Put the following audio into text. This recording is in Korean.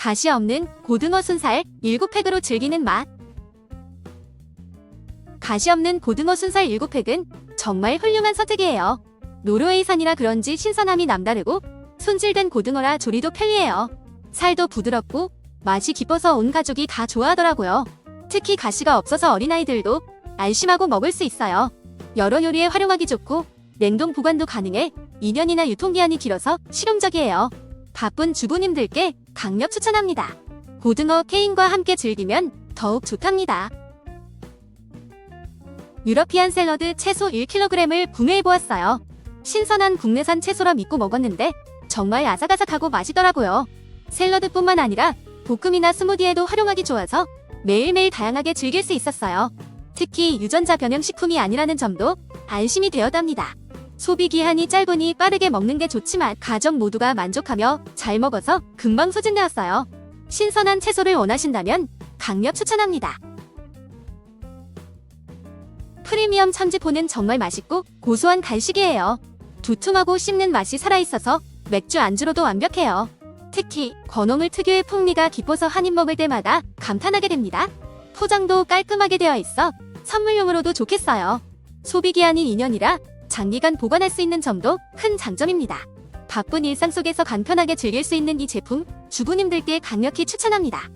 가시 없는 고등어 순살 7팩으로 즐기는 맛. 가시 없는 고등어 순살 7팩은 정말 훌륭한 선택이에요. 노르웨이산이라 그런지 신선함이 남다르고 손질된 고등어라 조리도 편리해요. 살도 부드럽고 맛이 깊어서 온 가족이 다 좋아하더라고요. 특히 가시가 없어서 어린아이들도 안심하고 먹을 수 있어요. 여러 요리에 활용하기 좋고 냉동 보관도 가능해 2년이나 유통기한이 길어서 실용적이에요. 바쁜 주부님들께 강력 추천합니다. 고등어 케인과 함께 즐기면 더욱 좋답니다. 유러피안 샐러드 채소 1kg을 구매해보았어요. 신선한 국내산 채소라 믿고 먹었는데 정말 아삭아삭하고 맛있더라고요. 샐러드뿐만 아니라 볶음이나 스무디에도 활용하기 좋아서 매일매일 다양하게 즐길 수 있었어요. 특히 유전자 변형 식품이 아니라는 점도 안심이 되었답니다. 소비 기한이 짧으니 빠르게 먹는 게 좋지만 가족 모두가 만족하며 잘 먹어서 금방 소진되었어요. 신선한 채소를 원하신다면 강력 추천합니다. 프리미엄 천지포는 정말 맛있고 고소한 간식이에요. 두툼하고 씹는 맛이 살아있어서 맥주 안주로도 완벽해요. 특히 건어물 특유의 풍미가 깊어서 한 입 먹을 때마다 감탄하게 됩니다. 포장도 깔끔하게 되어 있어 선물용으로도 좋겠어요. 소비기한이 2년이라 장기간 보관할 수 있는 점도 큰 장점입니다. 바쁜 일상 속에서 간편하게 즐길 수 있는 이 제품 주부님들께 강력히 추천합니다.